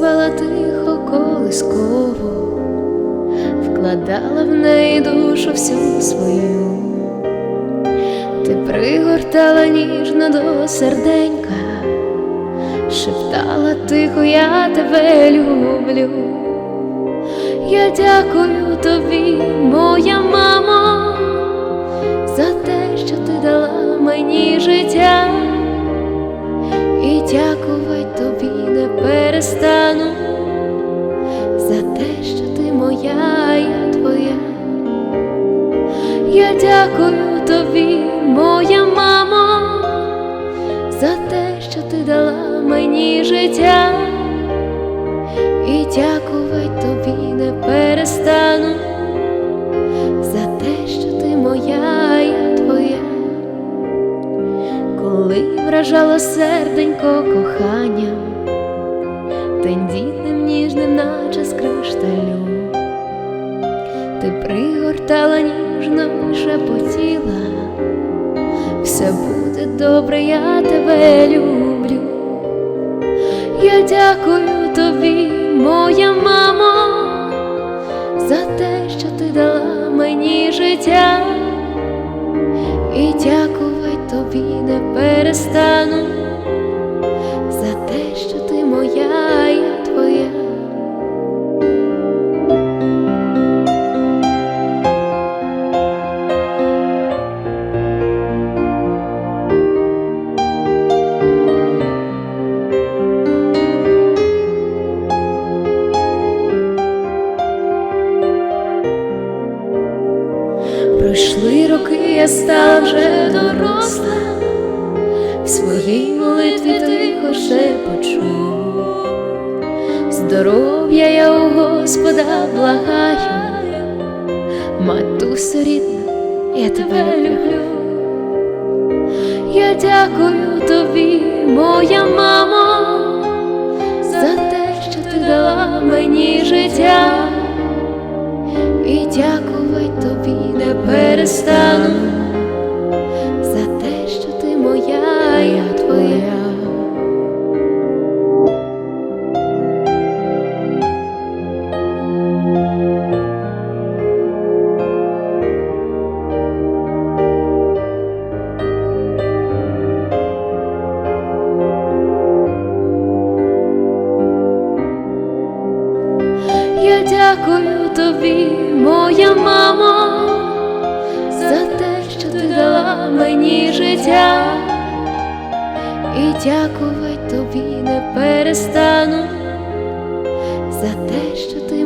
співала тихо колисково, вкладала в неї душу всю свою, ти пригортала ніжно до серденька, шептала тихо, я тебе люблю, я дякую тобі, моя. І дякувати тобі не перестану за те, що ти моя, я твоя. Я дякую тобі, моя мамо, за те, що ти дала мені життя, і дякувати вражало серденько коханням, тендітним ніжним, наче з кришталю, ти пригортала ніжно і шепотіла, все буде добре, я тебе люблю. Я дякую тобі, моя мамо, за те, що ти дала мені життя, і не перестану за те, що ти моя, я твоя. Пройшли роки, я стала вже доросла, в своїй молитві тихо шепочу. Здоров'я я у Господа благаю, матусю рідна, я тебе люблю. Я дякую тобі, моя мамо, за те, що ти дала мені життя і дякувати тобі не перестану тобі, моя мамо, за те, що ти дала мені життя, і дякувати тобі не перестану за те, що ти.